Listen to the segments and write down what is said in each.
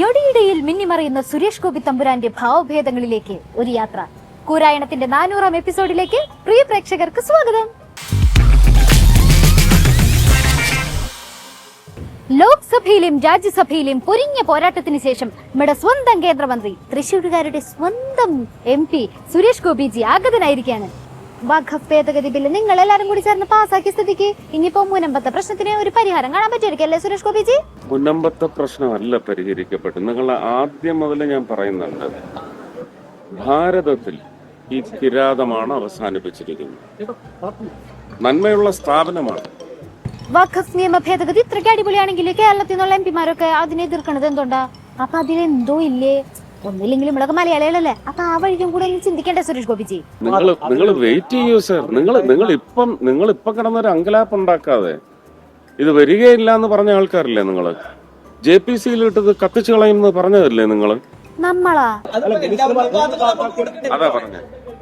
ഞൊടിയിടയിൽ മിന്നിമറിയുന്ന സുരേഷ് ഗോപി തമ്പുരാന്റെ ഭാവഭേദങ്ങളിലേക്ക് ഒരു യാത്ര. കൂരായണത്തിന്റെ നാനൂറാം എപ്പിസോഡിലേക്ക് പ്രിയ പ്രേക്ഷകർക്ക് സ്വാഗതം. ലോക്സഭയിലും രാജ്യസഭയിലും പൊരിഞ്ഞ പോരാട്ടത്തിന് ശേഷം നമ്മുടെ സ്വന്തം കേന്ദ്രമന്ത്രി തൃശൂരുകാരുടെ സ്വന്തം എം പി സുരേഷ് ഗോപിജി ആഗതനായിരിക്കാണ് വഖഫ് ഭേദഗതി ബില്ല് നിങ്ങൾ എല്ലാരും കൂടി ചേർന്ന് പാസ്സാക്കിയ സ്ഥിതിക്ക് ഇനിയിപ്പോ മുനമ്പത്തെ പ്രശ്നത്തിന് ഒരു പരിഹാരം കാണാൻ പറ്റുമായിരിക്കും അല്ലേ സുരേഷ് ഗോപിജി? മുനമ്പത്തെ പ്രശ്നമല്ല പരിഹരിക്കപ്പെട്ടു നിങ്ങൾ ആദ്യം മുതൽ ഞാൻ പറയുന്നുണ്ട്. ഭാരതത്തിൽ ഈ കിരാതമാണ് അവസാനിപ്പിച്ചിരിക്കുന്നത്. നന്മയുള്ള സ്ഥാപനമാണ്. വഖഫ് നിയമ ഭേദഗതി ഇത്രയ്ക്ക് അടിപൊളിയാണെങ്കിൽ കേരളത്തിൽ നിന്നുള്ള എം പിമാരൊക്കെ അതിനെ എതിർക്കണത് എന്തുകൊണ്ടാ? അപ്പൊ അതിലെന്തോ ഇല്ലേ? ഒന്നില്ലെങ്കിലും ഇവിടെ മലയാളികളല്ലേ? അപ്പൊ ആ വഴിക്കും കൂടെ ഒന്ന് ചിന്തിക്കണ്ടേ സുരേഷ് ഗോപിജി? നിങ്ങൾ നിങ്ങൾ വെയിറ്റ് ചെയ്യൂ സർ നിങ്ങൾ നിങ്ങൾ ഇപ്പം നിങ്ങൾ ഇപ്പം കിടന്നൊരു അങ്കലാപ്പ് ഉണ്ടാക്കാതെ ഇത് വരികയില്ല എന്ന് പറഞ്ഞ ആൾക്കാരല്ലേ നിങ്ങൾ ജെ പി സിയിൽ ഇട്ടത് കത്തിച്ചു കളയും എന്ന് പറഞ്ഞതല്ലേ നിങ്ങൾ നമ്മളാ? അതാ പറഞ്ഞ.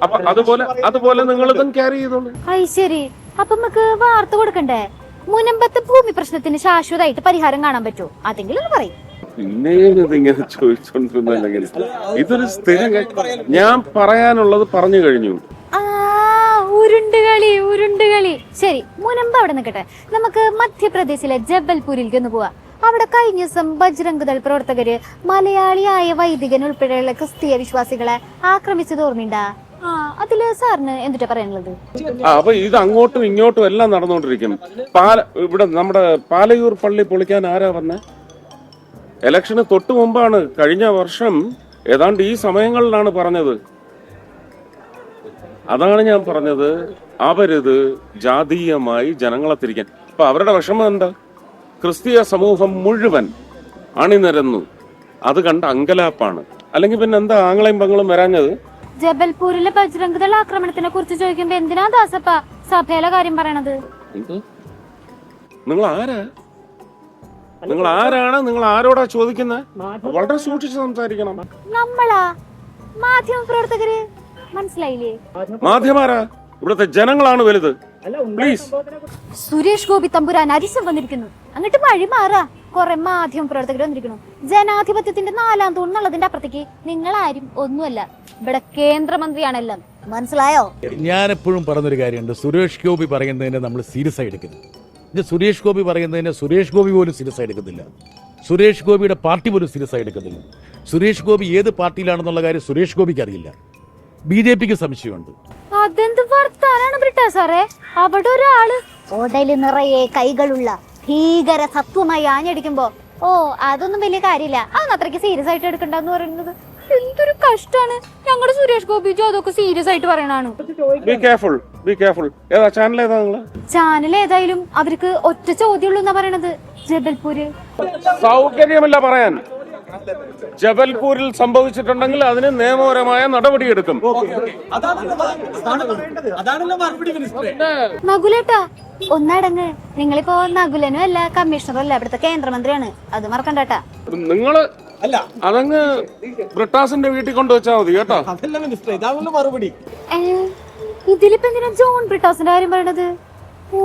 അപ്പൊ അതുപോലെ അതുപോലെ നിങ്ങൾ ഇതും ക്യാരി ചെയ്തോളൂ ശരി. അപ്പൊ നമുക്ക് വാർത്ത കൊടുക്കണ്ടേ? മുനമ്പത്തെ ഭൂമി പ്രശ്നത്തിന് ശാശ്വതമായിട്ട് പരിഹാരം കാണാൻ പറ്റുമോ അതെങ്കിലും ഒന്ന് പറയും. പിന്നെയും ഇതിങ്ങനെ ചോദിച്ചോണ്ടിരുന്നെങ്കിൽ ഇതൊരു സ്ഥിരം. ഞാൻ പറയാനുള്ളത് പറഞ്ഞു കഴിഞ്ഞു. ആ ഉരുണ്ടുകളി ഉരുണ്ടുകളി. ശരി മുനമ്പ് അവിടെ നിൽക്കട്ടെ. നമുക്ക് മധ്യപ്രദേശിലെ ജബൽപൂരിലേക്ക് ഒന്ന് പോവാ. അവിടെ കഴിഞ്ഞ ദിവസം ബജ്രംഗ് ദൾ പ്രവർത്തകര് മലയാളിയായ വൈദികൻ ഉൾപ്പെടെയുള്ള ക്രിസ്തീയ വിശ്വാസികളെ ആക്രമിച്ചത് ഓർമ്മയുണ്ടാ? ആ അതിൽ സാറിന് എന്തിട്ടാ പറയാനുള്ളത്? ആ അപ്പൊ ഇത് അങ്ങോട്ടും ഇങ്ങോട്ടും എല്ലാം നടന്നുകൊണ്ടിരിക്കും പാല ഇവിടെ നമ്മുടെ പാലയൂർ പള്ളി പൊളിക്കാൻ ആരാ വന്നേ? ഇലക്ഷന് തൊട്ടു മുമ്പാണ് കഴിഞ്ഞ വർഷം ഏതാണ്ട് ഈ സമയങ്ങളിലാണ് പറഞ്ഞത്. അതാണ് ഞാൻ പറഞ്ഞത്. അവരിത് ജാതീയമായി ജനങ്ങളെ തിരിക്കാൻ. അപ്പൊ അവരുടെ വിഷമം എന്താ? ക്രിസ്തീയ സമൂഹം മുഴുവൻ അണിനിരന്നു. അത് കണ്ട അങ്കലാപ്പാണ്. അല്ലെങ്കിൽ പിന്നെ എന്താ ആങ്ങളെയും പങ്ങളും വരാഞ്ഞത്? ജബൽപൂരിലെ ബജ്രംഗ് ദൾ ആക്രമണത്തിനെ കുറിച്ച് ചോദിക്കുമ്പോ എന്തിനാ ദാസപ്പ സഭയിലെ കാര്യം പറയണത്? നിങ്ങൾ ആരാ? നിങ്ങൾ ആരാണ്? നിങ്ങൾ ആരോടാ ചോദിക്കുന്നത് വളരെ സൂക്ഷിച്ച് സംസാരിക്കണം. നമ്മളാ? മാധ്യമ പ്രവർത്തകര്? മനസ്സിലായില്ലേ? മാധ്യമാരാ? ഇവിടുത്തെ ജനങ്ങളാണ് വലുത്. പ്ലീസ് സുരേഷ് ഗോപി തമ്പുരാൻ അരിശം വന്നിരിക്കുന്നു. അങ്ങോട്ട് വഴി മാറാ. കുറെ മാധ്യമ പ്രവർത്തകർ വന്നിരിക്കുന്നു. ജനാധിപത്യത്തിന്റെ നാലാം തൂൺ എന്നുള്ളതിന്റെ അപ്പുറത്തേക്ക് നിങ്ങൾ ആരും ഒന്നുമല്ല. ഇവിടെ കേന്ദ്രമന്ത്രിയാണെല്ലാം. മനസ്സിലായോ? ഞാൻ എപ്പോഴും പറഞ്ഞൊരു കാര്യമുണ്ട്. സുരേഷ് ഗോപി പറയുന്നതിനെ നമ്മൾ സീരിയസ് ആയി എടുക്കരുത്. ഇത് സുരേഷ് ഗോപി പറയുന്നതിന് സുരേഷ് ഗോപി പോലും സീരിയസ് ആയി എടുക്കുന്നില്ല. സുരേഷ് ഗോപിയുടെ പാർട്ടി പോലും സീരിയസ് ആയി എടുക്കുന്നില്ല. സുരേഷ് ഗോപി ഏത് പാർട്ടിയിലാണെന്നുള്ള കാര്യം സുരേഷ് ഗോപിക്ക് അറിയില്ല. ബി ജെ പിക്ക് സംശയമുണ്ട്. അതെന്ത് വർത്താനാണ് ബ്രിട്ടാ സാറേ? അവിടെ ഒരാൾ. ഓടയിൽ നിറയെ കൈകളുള്ള ഭീകര സത്വമായി ആഞ്ഞടിക്കുമ്പോ ഓ അതൊന്നും വലിയ കാര്യമില്ല. അതൊന്നും അത്രയ്ക്ക് സീരിയസ് ആയിട്ട് എടുക്കണ്ടെന്ന് പറയുന്നത്. എന്തൊരു കഷ്ടാണ്. ഞങ്ങളുടെ സുരേഷ് ഗോപിജി അതൊക്കെ സീരിയസ് ആയിട്ട് പറയണാണ് ബി കെയർഫുൾ ഏതാ ചാനൽ ഏതാ നിങ്ങൾ? ചാനൽ ഏതായാലും അവർക്ക് ഒറ്റ ചോദ്യമുള്ളൂ എന്നാ പറയണത്. ജബൽപൂര്. സൗകര്യമല്ല പറയാൻ. ജബൽപൂരിൽ സംഭവിച്ചിട്ടുണ്ടെങ്കിൽ അതിന് നിയമപരമായ നടപടിയെടുക്കും. നകുലേട്ടാ ഒന്നടങ്ങ്. നിങ്ങളിപ്പോ നകുലനും അല്ല കമ്മീഷണറും അല്ല ഇവിടുത്തെ കേന്ദ്രമന്ത്രിയാണ്. അത് മറക്കണ്ടാ നിങ്ങൾ അല്ല. അതങ്ങ് ബ്രിട്ടാസിന്റെ വീട്ടിൽ കൊണ്ടുവച്ചാ മതി കേട്ടോ? മറുപടി. ഇതിലിപ്പോ എന്തിനാ ജോൺ ബ്രിട്ടാസിന്റെ കാര്യം പറയണത്? ഓ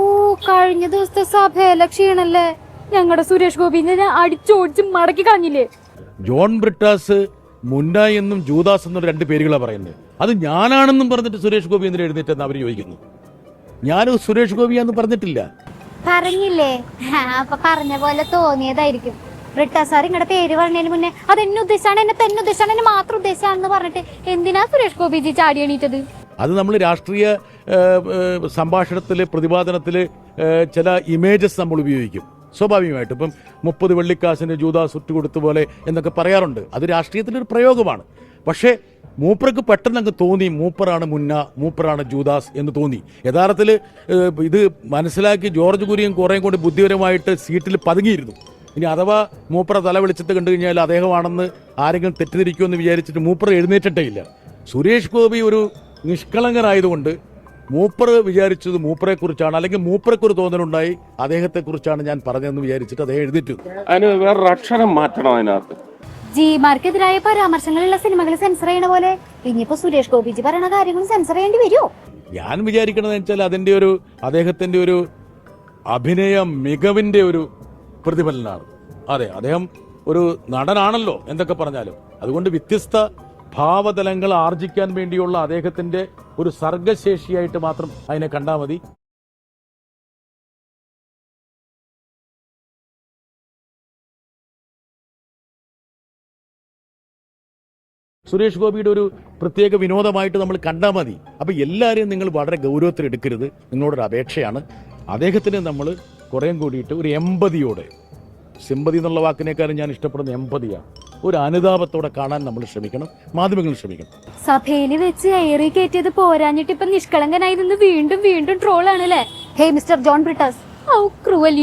കഴിഞ്ഞ ദിവസത്തെ സഭയിലെ ക്ഷീണല്ലേ ഞങ്ങളുടെ സുരേഷ് ഗോപിനെ അടിച്ചോടിച്ച് മടക്കി കളഞ്ഞില്ലേ? ജോൺ ബ്രിട്ടാസ് മുന്ന എന്നും ജൂദാസ് എന്നും രണ്ട് പേരുകളാണ് പറയുന്നത്. അത് ഞാനാണെന്നും പറഞ്ഞിട്ട് സുരേഷ് ഗോപി എന്തിനാ എഴുന്നേറ്റെന്ന് അവർ ചോദിക്കുന്നു. ഞാനും സുരേഷ് ഗോപിയാന്ന് പറഞ്ഞിട്ടില്ല. പറഞ്ഞില്ലേ? അപ്പൊ പറഞ്ഞ പോലെ തോന്നിയതായിരിക്കും. ബ്രിട്ടാസ് സാർ നിങ്ങളുടെ പേര് പറഞ്ഞതിന് മുന്നേ അത് എന്നെ ഉദ്ദേശമാണ് എന്നെ തന്നെ ഉദ്ദേശമാണ് എന്നെ മാത്രം ഉദ്ദേശമാണെന്ന് പറഞ്ഞിട്ട് എന്തിനാ സുരേഷ് ഗോപിജി ചാടി എണീറ്റത്? അത് നമ്മൾ രാഷ്ട്രീയ സംഭാഷണത്തിൽ പ്രതിപാദനത്തിൽ ചില ഇമേജസ് നമ്മൾ ഉപയോഗിക്കും. സ്വാഭാവികമായിട്ട്. ഇപ്പം മുപ്പത് വെള്ളിക്കാശിന് ജൂത സുറ്റ് കൊടുത്ത പോലെ എന്നൊക്കെ പറയാറുണ്ട്. അത് രാഷ്ട്രീയത്തിന്റെ രാഷ്ട്രീയത്തിലൊരു പ്രയോഗമാണ്. പക്ഷേ മൂപ്പർക്ക് പെട്ടെന്ന് അങ്ങ് തോന്നി മൂപ്പറാണ് മുന്ന മൂപ്പറാണ് ജൂദാസ് എന്ന് തോന്നി. യഥാർത്ഥത്തിൽ ഇത് മനസ്സിലാക്കി ജോർജ് കുര്യൻ കുറേയും കൂടി ബുദ്ധിപരമായിട്ട് സീറ്റിൽ പതുങ്ങിയിരുന്നു. ഇനി അഥവാ മൂപ്പറ തല വെളിച്ചത്ത് കണ്ടു കഴിഞ്ഞാൽ അദ്ദേഹമാണെന്ന് ആരെങ്കിലും തെറ്റിദ്ധരിക്കുമെന്ന് വിചാരിച്ചിട്ട് മൂപ്പറ എഴുന്നേറ്റിട്ടേ ഇല്ല. സുരേഷ് ഗോപി ഒരു നിഷ്കളങ്കനായതുകൊണ്ട് മൂപ്പർ വിചാരിച്ചത് മൂപ്പറെ കുറിച്ചാണ് അല്ലെങ്കിൽ മൂപ്പർക്ക് ഒരു തോന്നലുണ്ടായി അദ്ദേഹത്തെ കുറിച്ചാണ് ഞാൻ പറഞ്ഞതെന്ന് വിചാരിച്ചിട്ട് അദ്ദേഹം എഴുതിട്ടു അതിന് വേറൊരു അക്ഷരം മാറ്റണം അതിനകത്ത്. ജിമാർക്കെതിരായ പരാമർശങ്ങളുള്ള സിനിമകൾ സെൻസർ ചെയ്യണ പോലെ. ഇനിയിപ്പോ സുരേഷ് ഗോപിജി പറയുന്ന കാര്യങ്ങൾ സെൻസർ ചെയ്യേണ്ടി വരുമോ ഞാൻ വിചാരിക്കണത് വെച്ചാൽ അതിന്റെ ഒരു അദ്ദേഹത്തിന്റെ ഒരു അഭിനയ മികവിന്റെ ഒരു പ്രതിഫലനാണ്. അതെ അദ്ദേഹം ഒരു നടനാണല്ലോ എന്തൊക്കെ പറഞ്ഞാലും. അതുകൊണ്ട് വ്യത്യസ്ത ഭാവതലങ്ങൾ ആർജിക്കാൻ വേണ്ടിയുള്ള അദ്ദേഹത്തിന്റെ ഒരു സർഗശേഷിയായിട്ട് മാത്രം അതിനെ കണ്ടാൽ മതി. സുരേഷ് ഗോപിയുടെ ഒരു പ്രത്യേക വിനോദമായിട്ട് നമ്മൾ കണ്ടാൽ മതി. അപ്പൊ എല്ലാവരെയും നിങ്ങൾ വളരെ ഗൗരവത്തിൽ എടുക്കരുത്. നിങ്ങളോടൊരു അപേക്ഷയാണ്. അദ്ദേഹത്തിന് നമ്മൾ കുറേം കൂടിയിട്ട് ഒരു എമ്പതിയോടെ സിമ്പതി എന്നുള്ള വാക്കിനേക്കാളും ഞാൻ ഇഷ്ടപ്പെടുന്ന എമ്പതിയാണ്. ഒരു അനുതാപത്തോടെ കാണാൻ നമ്മൾ ശ്രമിക്കണം. മാധ്യമങ്ങൾ ശ്രമിക്കണം. സഭയിൽ വെച്ച് ഏറി കയറ്റിയത് പോരാഞ്ഞിട്ട് ഇപ്പൊ നിഷ്കളങ്കനായി നിന്ന് വീണ്ടും വീണ്ടും ട്രോൾ ആണല്ലേ? Hey mister John Brittas.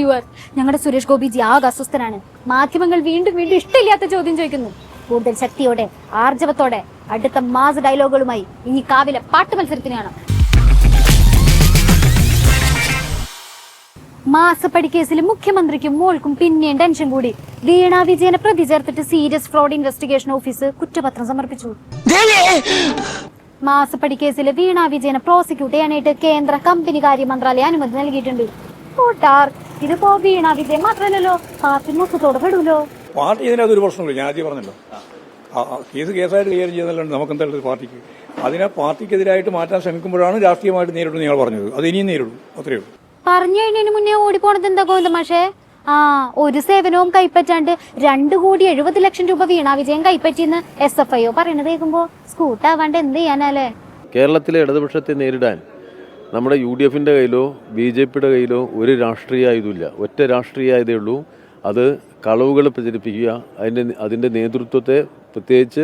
You are ഞങ്ങളുടെ സുരേഷ് ഗോപിജി ആകെ അസ്വസ്ഥനാണ്. മാധ്യമങ്ങൾ വീണ്ടും വീണ്ടും ഇഷ്ടമില്ലാത്ത ചോദ്യം ചോദിക്കുന്നു. കൂടുതൽ ശക്തിയോടെ ആർജവത്തോടെ അടുത്ത മാസ ഡയലോഗുകളുമായി ഇനി കാവിലെ പാട്ട് മത്സരത്തിന് കാണാം മാസപ്പടി കേസിൽ മുഖ്യമന്ത്രിക്കും മോൾക്കും പിന്നെയും ടെൻഷൻ കൂടി. വീണ വിജയനെ പ്രതി ചേർത്തിട്ട് സീരിയസ് ഫ്രോഡ് ഇൻവെസ്റ്റിഗേഷൻ ഓഫീസ് കുറ്റപത്രം സമർപ്പിച്ചു. മാസപ്പടി കേസിൽ വീണ വിജയനെ പ്രോസിക്യൂട്ട് ചെയ്യാനായിട്ട് കേന്ദ്ര കമ്പനി കാര്യ മന്ത്രാലയം അനുമതി നൽകിയിട്ടുണ്ട്. ഇതിപ്പോ വീണ വിജയൻ മാത്രമല്ലല്ലോ പാർട്ടി മൊത്തത്തോടെ പെടൂലോ പാർട്ടി ഇതിനകത്ത് ഒരു പ്രശ്നമില്ല ഞാൻ ആദ്യം പറഞ്ഞല്ലോ. കേസ് കേസായിട്ട് കൈകാര്യം ചെയ്യുന്നതല്ലാണ്ട് നമുക്ക് എന്തായാലും പാർട്ടിക്ക്? അതിനെ പാർട്ടിക്കെതിരായിട്ട് മാറ്റാൻ ശ്രമിക്കുമ്പോഴാണ് രാഷ്ട്രീയമായിട്ട് നേരിടും നിങ്ങൾ പറഞ്ഞത്. അത് ഇനിയും നേരിടും. അത്രയേ ഉള്ളൂ. പറഞ്ഞു കഴിഞ്ഞതിന് മുന്നേ ഓടിപ്പോണത് എന്താ മാഷേ? ആ ഒരു സേവനവും കൈപ്പറ്റാണ്ട് രണ്ടു കോടി എഴുപത് ലക്ഷം രൂപ വീണാ വിജയൻ കൈപ്പറ്റിയെന്ന് എസ് എഫ് ഐ ഒ പറയണത് കേൾക്കുമ്പോ സ്കൂട്ടാവാണ്ട് എന്ത് ചെയ്യാനല്ലേ കേരളത്തിലെ ഇടതുപക്ഷത്തെ നേരിടാൻ നമ്മുടെ യു ഡി എഫിന്റെ കയ്യിലോ ബി ജെ പിയുടെ കയ്യിലോ ഒരു രാഷ്ട്രീയ ആയുധമില്ല ഒറ്റ രാഷ്ട്രീയ ആയുധേ ഉള്ളൂ. അത് കളവുകൾ പ്രചരിപ്പിക്കുക അതിന്റെ അതിന്റെ നേതൃത്വത്തെ പ്രത്യേകിച്ച്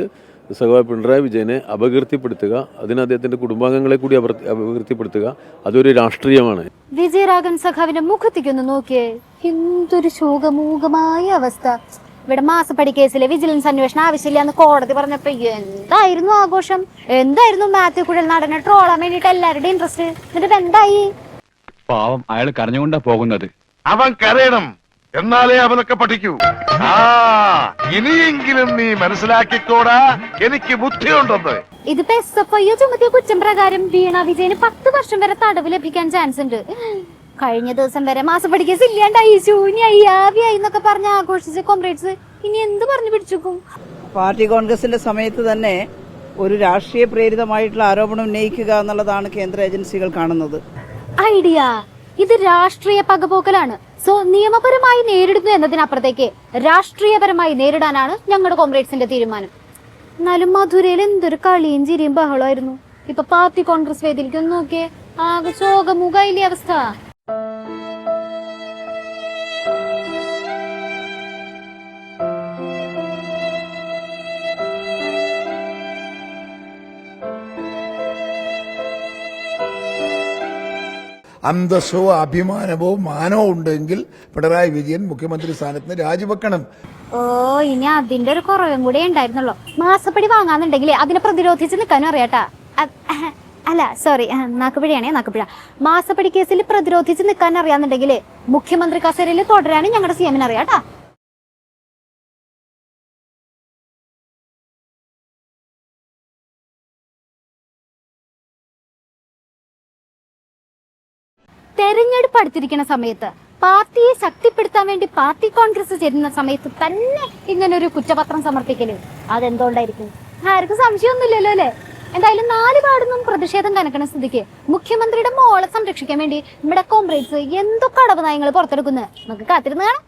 സഖാവ് പിണറായി വിജയനെ അപകീർത്തിപ്പെടുത്തുക അതിന് അദ്ദേഹത്തിന്റെ കുടുംബാംഗങ്ങളെ കൂടി അപകീർത്തിപ്പെടുത്തുക അതൊരു രാഷ്ട്രീയമാണ്. വിജയരാഘവൻ സഖാവിന്റെ മുഖത്തേക്കൊന്ന് നോക്കിയേ. എന്തൊരു ശോകമൂകമായ അവസ്ഥ. ഇവിടെ മാസപ്പടി കേസിലെ വിജിലൻസ് അന്വേഷണം ആവശ്യമില്ല എന്ന് കോടതി പറഞ്ഞപ്പോ എന്തായിരുന്നു ആഘോഷം? എന്തായിരുന്നു മാത്യു കുഴൽ നടനെ ട്രോളാൻ വേണ്ടിട്ട് എല്ലാവരുടെയും ഇൻട്രസ്റ്റ് എന്നിട്ട് എന്തായി? പാവം അയാൾ കരഞ്ഞുകൊണ്ടാ പോകുന്നത്. അവൻ കരയണം. എന്നാലേ അവനൊക്കെ പഠിക്കൂ. ഇനിയെങ്കിലും നീ മനസ്സിലാക്കിക്കോടാ. എനിക്ക് ബുദ്ധിയുണ്ടെന്ന്. ഇതിപ്പോ എസ് എഫ് ഐ ചുമത്തിയ കുറ്റം പ്രകാരം വീണ വിജയന് പത്ത് വർഷം വരെ തടവ് ലഭിക്കാൻ ചാൻസ് ഉണ്ട് കഴിഞ്ഞ ദിവസം വരെ മാസപ്പടി കേസ് ഇല്ലാണ്ടായി. ശൂന്യായി ആവിയായി എന്നൊക്കെ പറഞ്ഞ് ആഘോഷിച്ച കോമ്രേഡ്സ് ഇനി എന്ത് പറഞ്ഞു പിടിച്ചുക്കും? പാർട്ടി കോൺഗ്രസിന്റെ സമയത്ത് തന്നെ ഒരു രാഷ്ട്രീയ പ്രേരിതമായിട്ടുള്ള ആരോപണം ഉന്നയിക്കുക എന്നുള്ളതാണ് കേന്ദ്ര ഏജൻസികൾ കാണുന്നത്. ഐഡിയ. ഇത് രാഷ്ട്രീയ പകപോക്കലാണ്. സോ നിയമപരമായി നേരിടുന്നു എന്നതിനപ്പുറത്തേക്ക് രാഷ്ട്രീയപരമായി നേരിടാനാണ് ഞങ്ങളുടെ കോംറേഡ്സിന്റെ തീരുമാനം. എന്നാലും മധുരയിൽ എന്തൊരു കളിയും ചിരിയും ബഹളമായിരുന്നു. ഇപ്പൊ പാർട്ടി കോൺഗ്രസ് വേദിയിലേക്ക് നോക്കിയേ. ആകെ ശോകമുഖയിലെ അവസ്ഥ. അന്തസ്സോ അഭിമാനമോ മാനോ ഉണ്ടെങ്കിൽ പിണറായി വിജയൻ മുഖ്യമന്ത്രി സ്ഥാനത്ത് നിന്ന് രാജിവെക്കണം. ഓ ഇനി അതിന്റെ ഒരു കുറവും കൂടെ ഉണ്ടായിരുന്നല്ലോ മാസപ്പടി വാങ്ങാന്നുണ്ടെങ്കിൽ അതിനെ പ്രതിരോധിച്ച് നിൽക്കാനും അറിയാട്ടാ. അല്ല സോറി നാക്കുപിഴയാണേ നാക്കുപിഴ. മാസപ്പടി കേസിൽ പ്രതിരോധിച്ച് നിൽക്കാൻ അറിയാന്നുണ്ടെങ്കിൽ മുഖ്യമന്ത്രി കസേരയിൽ തുടരാനും ഞങ്ങളുടെ സി എമ്മിന് അറിയാട്ടാ. തെരഞ്ഞെടുപ്പ് അടുത്തിരിക്കുന്ന സമയത്ത് പാർട്ടിയെ ശക്തിപ്പെടുത്താൻ വേണ്ടി പാർട്ടി കോൺഗ്രസ് ചേരുന്ന സമയത്ത് തന്നെ ഇങ്ങനെ ഒരു കുറ്റപത്രം സമർപ്പിക്കൽ. അതെന്തുകൊണ്ടായിരിക്കും? ആർക്കും സംശയമൊന്നുമില്ലല്ലോ അല്ലേ? എന്തായാലും നാല് പാടുന്നും പ്രതിഷേധം കനക്കണ സ്ഥിതിക്ക് മുഖ്യമന്ത്രിയുടെ മോളെ സംരക്ഷിക്കാൻ വേണ്ടി നമ്മുടെ കോൺഗ്രസ് എന്തൊക്കെ അടവ് നയങ്ങൾ പുറത്തെടുക്കുന്നത് നമുക്ക് കാത്തിരുന്ന് കാണാം.